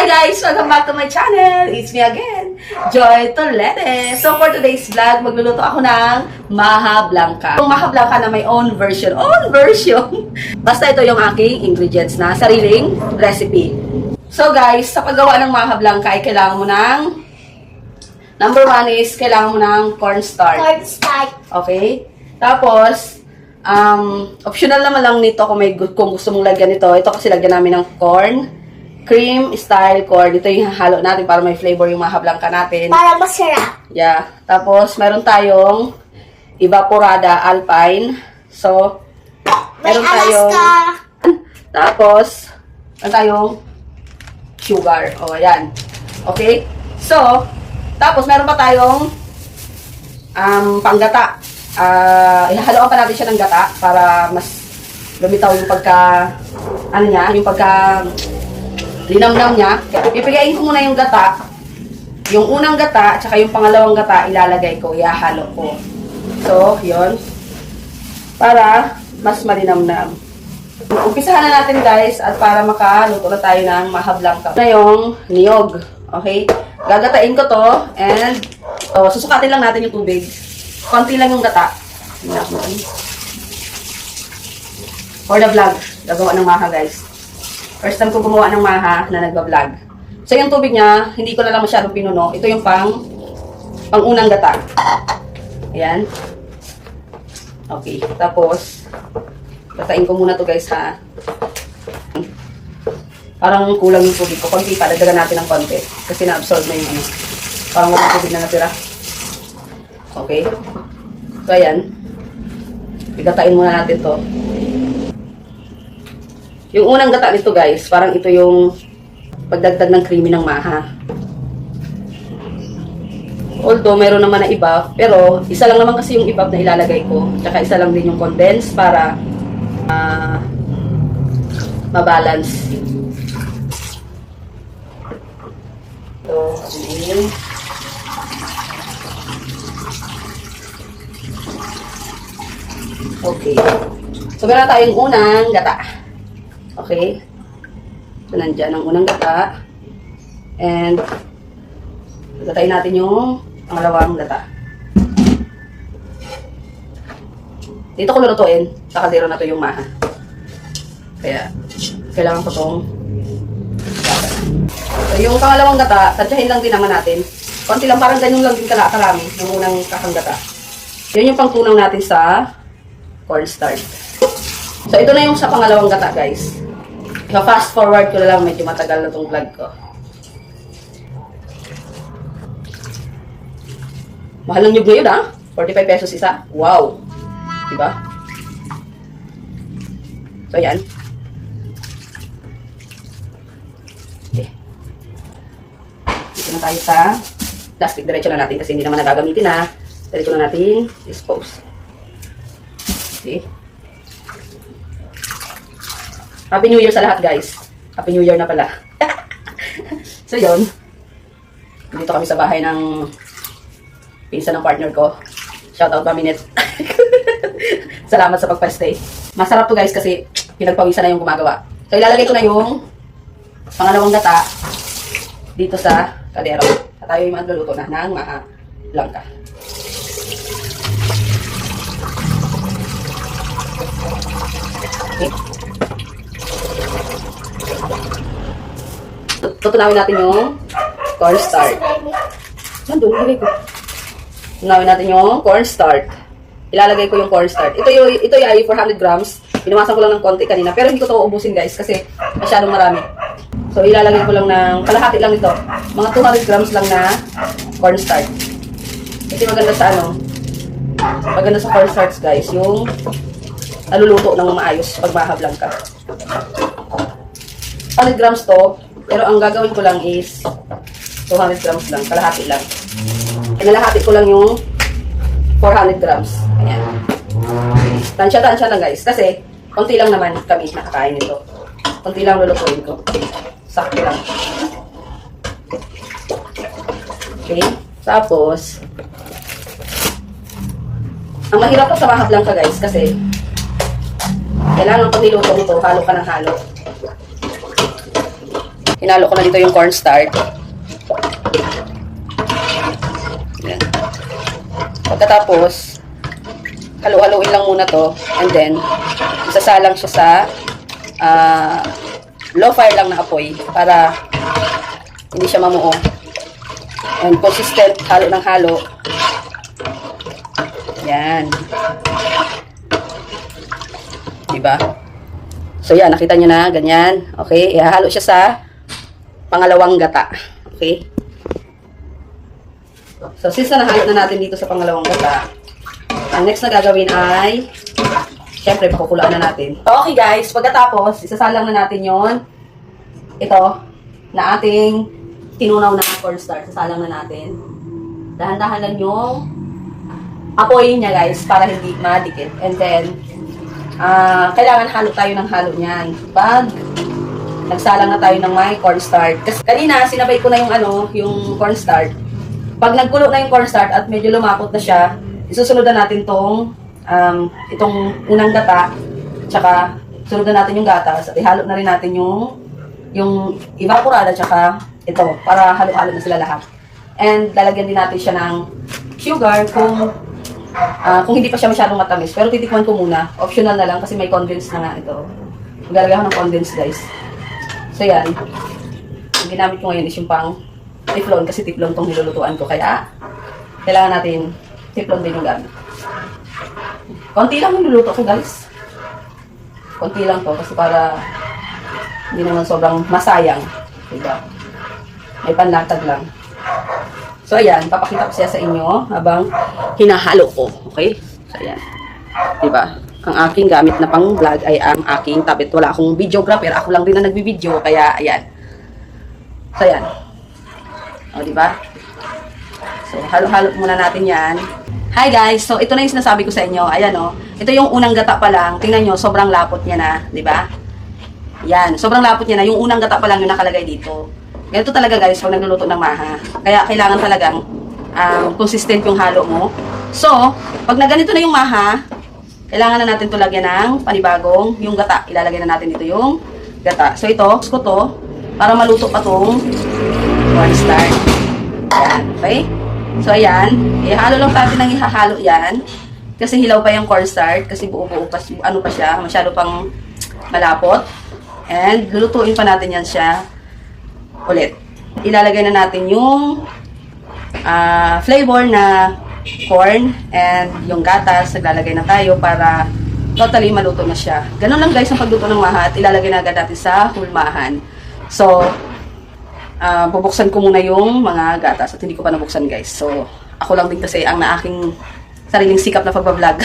Hi guys! Welcome back to my channel! It's me again, Joy Tolete. So for today's vlog, magluluto ako ng Maha Blanca. Yung Maha Blanca na may own version. Own version! Basta ito yung aking ingredients na sariling recipe. So guys, sa paggawa ng Maha Blanca ay kailangan mo ng Number one is kailangan mo ng cornstarch. Cornstarch. Okay? Tapos, um, optional naman lang nito kung, may, kung gusto mong lagyan nito. Ito kasi lagyan namin ng corn, cream style corn. Ito yung halo natin para may flavor yung mahablangka natin. Para masarap. Yeah. Tapos, meron tayong evaporada alpine. So, May meron tayong... Alaska. Tapos, meron tayong sugar. O, ayan. Okay? So, tapos meron pa tayong um, panggata. Ah, ihahaloan pa natin siya ng gata para mas lumitaw yung pagka, ano niya, yung pagka linamnam niya. Ipigayin ko muna yung gata. Yung unang gata, tsaka yung pangalawang gata, ilalagay ko, ihahalo ko. So, yon Para mas malinamnam. Umpisahan na natin guys at para makaluto na tayo ng mahablang ka. Na yung niyog. Okay? Gagatain ko to and oh, susukatin lang natin yung tubig. Konti lang yung gata. For the vlog, gagawa ng maha guys. First time ko gumawa ng maha na nagba-vlog. So yung tubig niya, hindi ko na lang masyadong pinuno. Ito yung pang pang unang gata. Ayan. Okay. Tapos, Katain ko muna to guys ha. Parang kulang yung tubig ko. Konti pa, dagdagan natin ng konti. Kasi na-absorb na yung ano. Parang walang tubig na natira. Okay. So ayan. Igatain muna natin to. Yung unang gata nito guys, parang ito yung pagdagdag ng creamy ng maha. Although, meron naman na iba, pero isa lang naman kasi yung ibab na ilalagay ko. Tsaka isa lang din yung condense para ah mabalance. Anin. Okay. So, meron tayong unang gata. Okay. So, nandyan ang unang gata. And, gatayin natin yung pangalawang gata. Dito ko lulutuin. Sa kaldero na to yung maha. Kaya, kailangan ko tong So, yung pangalawang gata, tansyahin lang din naman natin. Konti lang, parang ganyan lang din kala karami yung unang kakang gata. Yun yung pangtunaw natin sa cornstarch. So, ito na yung sa pangalawang gata, guys. fast forward ko na lang, medyo matagal na tong vlog ko. Mahal ng nyug ngayon, ha? 45 pesos isa. Wow! Diba? So, yan. Okay. Dito na tayo sa plastic. Diretso na natin kasi hindi naman nagagamitin na. Diretso na natin dispose. Okay. Happy New Year sa lahat, guys. Happy New Year na pala. so, yun. Dito kami sa bahay ng pinsan ng partner ko. Shout out, Maminette. Salamat sa pagpa-stay. Masarap to guys kasi pinagpawisan na yung gumagawa. So ilalagay ko na yung pangalawang gata dito sa kadero. At tayo yung magluluto na ng maha blanca. Okay. Tutunawin natin yung cornstarch. Nandun, ilagay ko. Tunawin natin yung cornstarch. Ilalagay ko yung cornstarch. Ito yung ito yung ay 400 grams. Pinuwasan ko lang ng konti kanina. Pero hindi ko to ubusin guys kasi masyadong marami. So ilalagay ko lang ng kalahati lang ito. Mga 200 grams lang na cornstarch. Kasi maganda sa ano, maganda sa cornstarch guys, yung naluluto ng maayos pag mahablang ka. 100 grams to, pero ang gagawin ko lang is 200 grams lang, kalahati lang. Kinalahati ko lang yung 400 grams. Ayan. Tansya-tansya lang guys. Kasi, konti lang naman kami nakakain nito. Konti lang lulutuin ko. Sakto lang. Okay. Tapos, ang mahirap pa sa mahab lang ka guys kasi kailangan pag niluto nito, halo ka ng halo. Hinalo ko na dito yung cornstarch. Yan. Pagkatapos, halu-haluin lang muna to. And then, isasalang siya sa ah, low fire lang na apoy para hindi siya mamuo. And consistent, halo ng halo. Yan. Diba? So yan, nakita nyo na, ganyan. Okay, ihahalo siya sa pangalawang gata. Okay? So, since na natin dito sa pangalawang gata, ang next na gagawin ay, syempre, pakukulaan na natin. Okay guys, pagkatapos, isasalang na natin yon ito, na ating tinunaw na cornstarch. Sasalang na natin. Dahan-dahan lang yung apoy niya guys, para hindi madikit. And then, ah kailangan halo tayo ng halo niyan. Pag nagsalang na tayo ng may cornstarch. Kasi kanina, sinabay ko na yung ano, yung cornstarch. Pag nagkulo na yung cornstarch at medyo lumapot na siya, isusunod na natin tong um, itong unang gata, tsaka sunod na natin yung gatas at ihalo na rin natin yung yung evaporada tsaka ito para halo-halo na sila lahat. And lalagyan din natin siya ng sugar kung ah, kung hindi pa siya masyadong matamis. Pero titikman ko muna. Optional na lang kasi may condense na nga ito. Maglalagay ako ng condense guys. So yan. Ang ginamit ko ngayon is yung pang teflon kasi teflon tong nilulutuan ko. Kaya kailangan natin teflon din yung gamit. Konti lang yung luluto ko guys. Konti lang to kasi para hindi naman sobrang masayang. Diba? May panlatag lang. So, ayan. Papakita ko siya sa inyo habang hinahalo ko. Okay? So, ayan. Diba? Ang aking gamit na pang vlog ay ang aking tablet. Wala akong videographer. Ako lang din na nagbibideo. Kaya, ayan. So, ayan. O, diba? So, halo-halo muna natin yan. Hi guys! So, ito na yung sinasabi ko sa inyo. Ayan o. Ito yung unang gata pa lang. Tingnan nyo, sobrang lapot niya na. Diba? Yan. Sobrang lapot niya na. Yung unang gata pa lang yung nakalagay dito. Ganito talaga guys pag nagluluto ng maha. Kaya kailangan talagang um, consistent yung halo mo. So, pag na ganito na yung maha, kailangan na natin ito lagyan ng panibagong yung gata. Ilalagay na natin dito yung gata. So, ito, ko to para maluto pa tong cornstarch. Yan. Okay? So, ayan. Ihalo lang natin ng ihahalo yan. Kasi hilaw pa yung cornstarch. Kasi buo-buo pa, ano pa siya. Masyado pang malapot. And, lulutuin pa natin yan siya ulit. Ilalagay na natin yung ah, flavor na corn and yung gatas. Naglalagay na tayo para totally maluto na siya. Ganun lang guys ang pagluto ng maha at ilalagay na agad natin sa hulmahan. So, ah, bubuksan ko muna yung mga gatas at hindi ko pa nabuksan guys. So, ako lang din kasi ang na aking sariling sikap na pagbablog.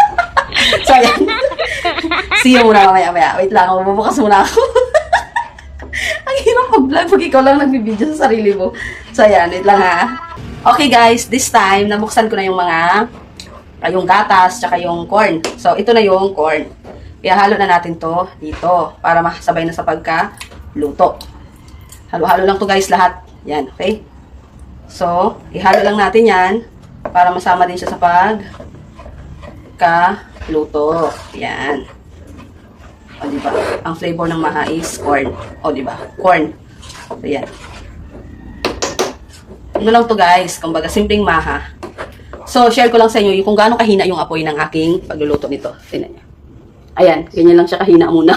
so, ayan. See you muna mamaya-maya. Wait lang, bubukas muna ako. Ang hirap mag-vlog pag ikaw lang nagbibideo sa sarili mo. So, ayan, wait lang ha. Okay guys, this time, nabuksan ko na yung mga, ah, yung gatas, tsaka yung corn. So, ito na yung corn. Ihalo na natin to dito para masabay na sa pagka-luto. Halo-halo lang to guys lahat. Yan, okay? So, ihalo lang natin yan para masama din siya sa pag ka-luto. Yan. O, di ba? Ang flavor ng maha is corn. O, di ba? Corn. So, yan. Ano lang to guys, kumbaga simpleng maha. So, share ko lang sa inyo kung gaano kahina yung apoy ng aking pagluluto nito. Tingnan niyo. Ayan, ganyan lang siya kahina muna.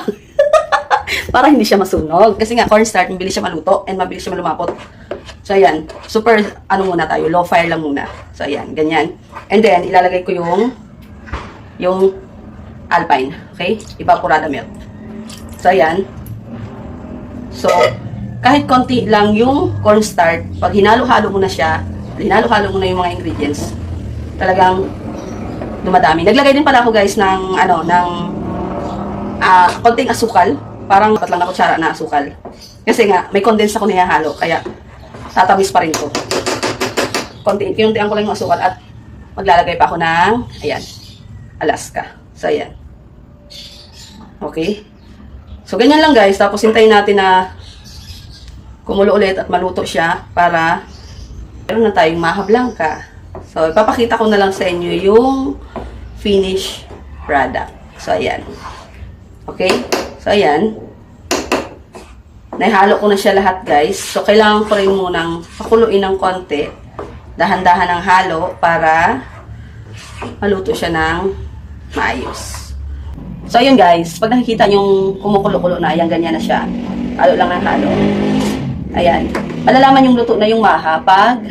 Para hindi siya masunog. Kasi nga, cornstarch, mabilis siya maluto and mabilis siya malumapot. So, ayan. Super, ano muna tayo, low fire lang muna. So, ayan, ganyan. And then, ilalagay ko yung, yung alpine. Okay? Evaporada milk. So, ayan. So, kahit konti lang yung cornstarch, pag hinalo-halo mo na siya, hinalo-halo mo na yung mga ingredients, talagang dumadami. Naglagay din pala ako guys ng, ano, ng ah konting asukal. Parang pat lang na kutsara na asukal. Kasi nga, may condense ako nihahalo, kaya tatamis pa rin ko. Konti, kinuntian ko lang yung asukal at maglalagay pa ako ng, ayan, Alaska. So, ayan. Okay? So, ganyan lang guys. Tapos, hintayin natin na kumulo ulit at maluto siya para meron na tayong maha blanca. So, ipapakita ko na lang sa inyo yung finished product. So, ayan. Okay? So, ayan. Naihalo ko na siya lahat, guys. So, kailangan ko rin munang pakuluin ng konti. Dahan-dahan ng halo para maluto siya ng maayos. So, ayun guys. Pag nakikita yung kumukulo-kulo na, ayan, ganyan na siya. Halo lang ng halo. Ayan. Malalaman yung luto na yung maha pag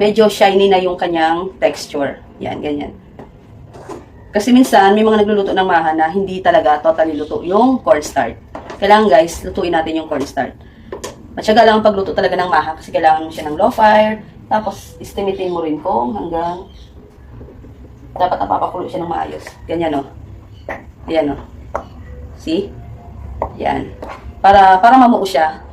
medyo shiny na yung kanyang texture. Yan, ganyan. Kasi minsan, may mga nagluluto ng maha na hindi talaga totally luto yung cornstarch. Kailangan guys, lutuin natin yung cornstarch. Matyaga lang ang pagluto talaga ng maha kasi kailangan mo siya ng low fire. Tapos, istimitin mo rin kung hanggang dapat napapakulo siya ng maayos. Ganyan o. Ayan o. See? Yan. Para, para mamuo siya.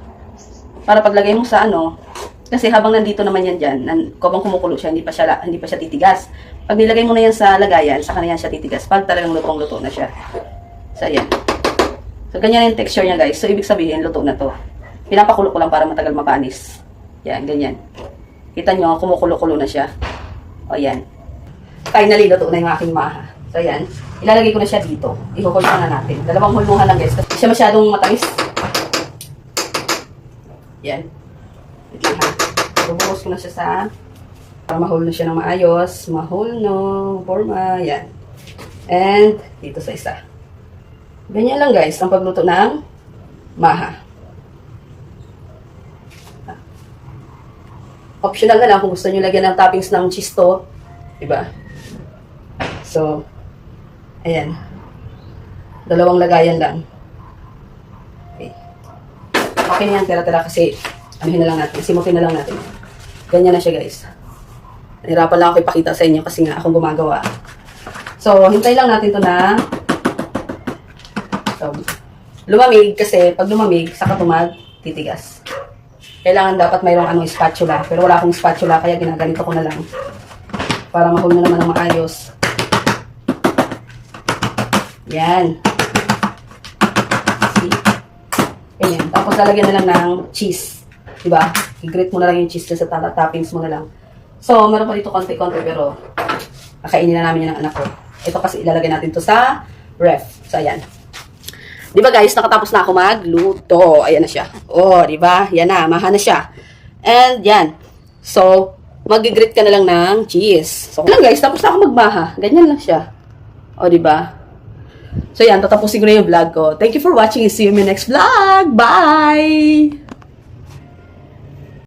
Para paglagay mo sa ano, kasi habang nandito naman yan dyan, nan, habang kumukulo siya, hindi pa siya, hindi pa siya titigas. Pag nilagay mo na yan sa lagayan, saka na yan siya titigas. Pag talagang lutong-luto na siya. So, ayan. So, ganyan yung texture niya, guys. So, ibig sabihin, luto na to. Pinapakulo ko lang para matagal mapanis. Yan, ganyan. Kita nyo, kumukulo-kulo na siya. O, yan. Finally, luto na yung aking maha. So, ayan. Ilalagay ko na siya dito. Ihukul na natin. Dalawang hulmuhan lang, guys. Kasi siya masyadong matamis. Yan. Lang, ha. Bubuhos ko na siya sa para mahul na siya ng maayos. Mahul no. Forma. Yan. And, dito sa isa. Ganyan lang guys, ang pagluto ng maha. Optional na lang kung gusto nyo lagyan ng toppings ng cheese to. Diba? So, ayan. Dalawang lagayan lang. Okay. Na yan, tira-tira kasi anuhin na lang natin, simutin na lang natin. Ganyan na siya guys. Nahirapan lang ako ipakita sa inyo kasi nga akong gumagawa. So, hintay lang natin to na So, lumamig kasi pag lumamig, saka tumag, titigas. Kailangan dapat mayroong anong spatula. Pero wala akong spatula, kaya ginaganito ko na lang. Para mahul na naman ng maayos. Yan. Ganyan. Tapos lalagyan na lang ng cheese. Diba? I-grate mo na lang yung cheese dyan sa toppings mo na lang. So, meron pa dito konti-konti pero kakainin na namin yan ng anak ko. Ito kasi ilalagay natin to sa ref. So, ayan. Di ba guys, nakatapos na ako magluto. Ayan na siya. Oh, di ba? Yan na, maha na siya. And yan. So, mag-grate ka na lang ng cheese. So, lang guys, tapos na ako magmaha. Ganyan lang siya. O, di ba? So, yan, tatapusin ko na yung vlog ko. Thank you for watching see you in my next vlog. Bye!